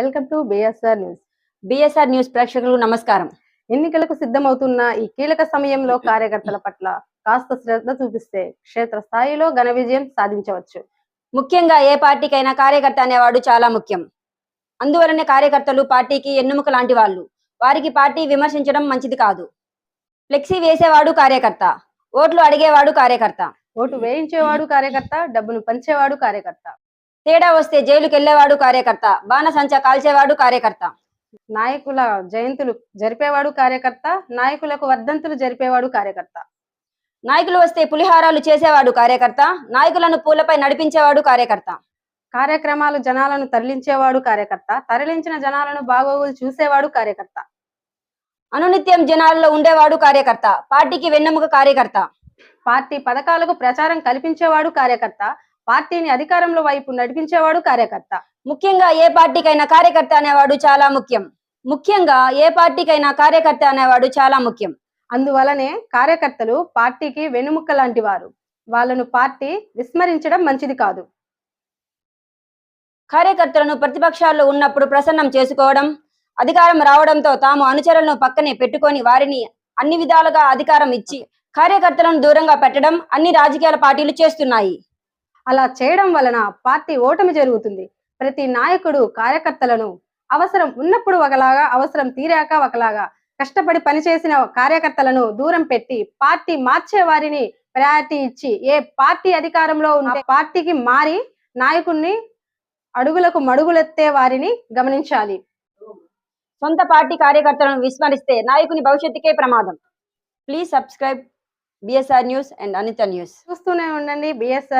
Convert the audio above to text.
Welcome to BSR news BSR news ప్రేక్షకులకు నమస్కారం. ఎన్నికలకు సిద్ధమవుతున్న ఈ కీలక సమయంలో కార్యకర్తల పట్ల కాస్త శ్రద్ధ చూపిస్తే క్షేత్ర స్థాయిలో ఘన విజయం సాధించవచ్చు. ముఖ్యంగా ఏ పార్టీకైనా కార్యకర్త అనేవాడు చాలా ముఖ్యం. అందువలనే కార్యకర్తలు పార్టీకి ఎన్నుముక లాంటి వాళ్ళు. వారికి పార్టీ విమర్శించడం మంచిది కాదు. ఫ్లెక్సీ వేసేవాడు కార్యకర్త. ఓట్లు అడిగేవాడు కార్యకర్త. ఓటు వేయించేవాడు కార్యకర్త డబ్బును పంచేవాడు కార్యకర్త. తేడా వస్తే జైలుకి వెళ్ళేవాడు కార్యకర్త బాణసంచా కాల్చేవాడు కార్యకర్త. నాయకుల జయంతులు జరిపేవాడు కార్యకర్త నాయకులకు వర్ధంతులు జరిపేవాడు కార్యకర్త. నాయకులు వస్తే పులిహారాలు చేసేవాడు కార్యకర్త నాయకులను పూలపై నడిపించేవాడు కార్యకర్త. కార్యక్రమాలు జనాలను తరలించేవాడు కార్యకర్త తరలించిన జనాలను బాగోగులు చూసేవాడు కార్యకర్త. అనునిత్యం జనాల్లో ఉండేవాడు కార్యకర్త పార్టీకి వెన్నెముక కార్యకర్త. పార్టీ పథకాలకు ప్రచారం కల్పించేవాడు కార్యకర్త పార్టీని అధికారంలో వైపు నడిపించేవాడు కార్యకర్త. ముఖ్యంగా ఏ పార్టీకైనా కార్యకర్త అనేవాడు చాలా ముఖ్యం. ముఖ్యంగా ఏ పార్టీకైనా కార్యకర్త అనేవాడు చాలా ముఖ్యం. అందువలనే కార్యకర్తలు పార్టీకి వెనుముక్క లాంటి వారు. వాళ్ళను పార్టీ విస్మరించడం మంచిది కాదు. కార్యకర్తలను ప్రతిపక్షాల్లో ఉన్నప్పుడు ప్రసన్నం చేసుకోవడం అధికారం రావడంతో తాము అనుచరులను పక్కనే పెట్టుకొని వారిని అన్ని విధాలుగా అధికారం ఇచ్చి కార్యకర్తలను దూరంగా పెట్టడం అన్ని రాజకీయాల పార్టీలు చేస్తున్నాయి. అలా చేయడం వలన పార్టీ ఓటమి జరుగుతుంది. ప్రతి నాయకుడు కార్యకర్తలను అవసరం ఉన్నప్పుడు ఒకలాగా అవసరం తీరాక ఒకలాగా కష్టపడి పనిచేసిన కార్యకర్తలను దూరం పెట్టి పార్టీ మార్చే వారిని ప్రయారిటీ ఇచ్చి ఏ పార్టీ అధికారంలో ఉన్న పార్టీకి మారి నాయకుడిని అడుగులకు మడుగులెత్తే వారిని గమనించాలి. సొంత పార్టీ కార్యకర్తలను విస్మరిస్తే నాయకుని భవిష్యత్తుకే ప్రమాదం. Please subscribe BSR news and Anitha news. చూస్తూనే ఉండండి. బిఎస్ఆర్